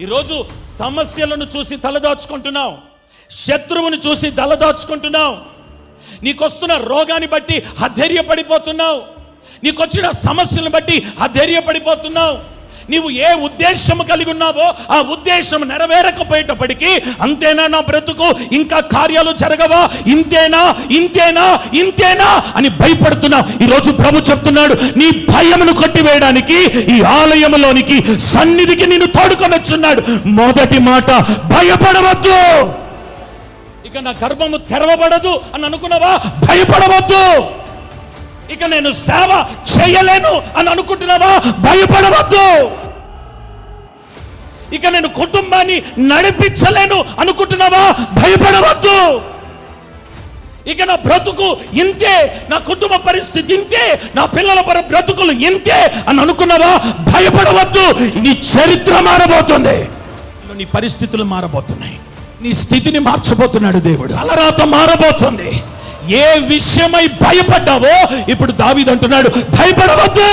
ఈరోజు సమస్యలను చూసి తలదాచుకుంటున్నావు. శత్రువును చూసి తలదాచుకుంటున్నావు. నీకొస్తున్న రోగాన్ని బట్టి అధైర్యపడిపోతున్నావు. నీకొచ్చిన సమస్యలను బట్టి అధైర్యపడిపోతున్నావు. నీవు ఏ ఉద్దేశం కలిగి ఉన్నావో ఆ ఉద్దేశం నెరవేరకపోయేటప్పటికీ అంతేనా నా బ్రతుకు? ఇంకా కార్యాలు జరగవా? ఇంతేనా? ఇంతేనా? ఇంతేనా? అని భయపడుతున్నావు ఈరోజు ప్రభు చెప్తున్నాడు నీ భయమును కొట్టివేయడానికి ఈ ఆలయంలోనికి సన్నిధికి నేను తోడుకొని వచ్చున్నాడు మొదటి మాట భయపడవద్దు. ఇక నా గర్భము తెరవబడదు అని అనుకున్నావా? భయపడవద్దు. ఇక నేను సేవ చేయలేను అని అనుకుంటున్నావా? భయపడవద్దు. ఇక నేను కుటుంబాన్ని నడిపించలేను అనుకుంటున్నావా? భయపడవద్దు. ఇక నా బ్రతుకు ఇంతే నా కుటుంబ పరిస్థితి ఇంతే నా పిల్లల పర బ్రతుకులు ఇంతే అని అనుకున్నావా? భయపడవద్దు. నీ చరిత్ర మారబోతుంది. నీ పరిస్థితులు మారబోతున్నాయి. నీ స్థితిని మార్చబోతున్నాడు దేవుడు. అలరాత మారబోతుంది. ఏ విషయమై భయపడ్డావో ఇప్పుడు దావీదంటున్నాడు భయపడవద్దు!